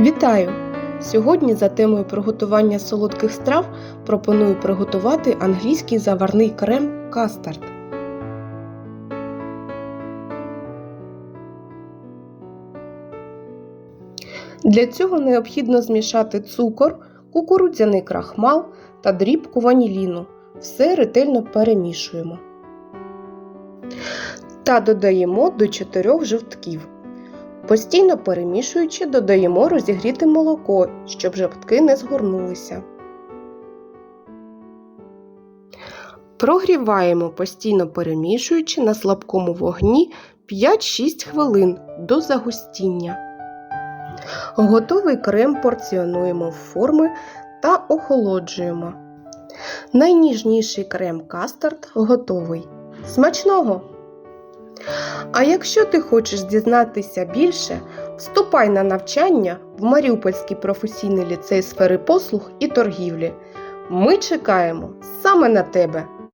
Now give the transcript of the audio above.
Вітаю! Сьогодні за темою приготування солодких страв пропоную приготувати англійський заварний крем кастард. Для цього необхідно змішати цукор, кукурудзяний крахмал та дрібку ваніліну. Все ретельно перемішуємо. Та додаємо до 4 жовтків. Постійно перемішуючи, додаємо розігріте молоко, щоб жовтки не згорнулися. Прогріваємо, постійно перемішуючи на слабкому вогні 5-6 хвилин до загустіння. Готовий крем порціонуємо в форми та охолоджуємо. Найніжніший крем кастард готовий. Смачного! А якщо ти хочеш дізнатися більше, вступай на навчання в Маріупольський професійний ліцей сфери послуг і торгівлі. Ми чекаємо саме на тебе!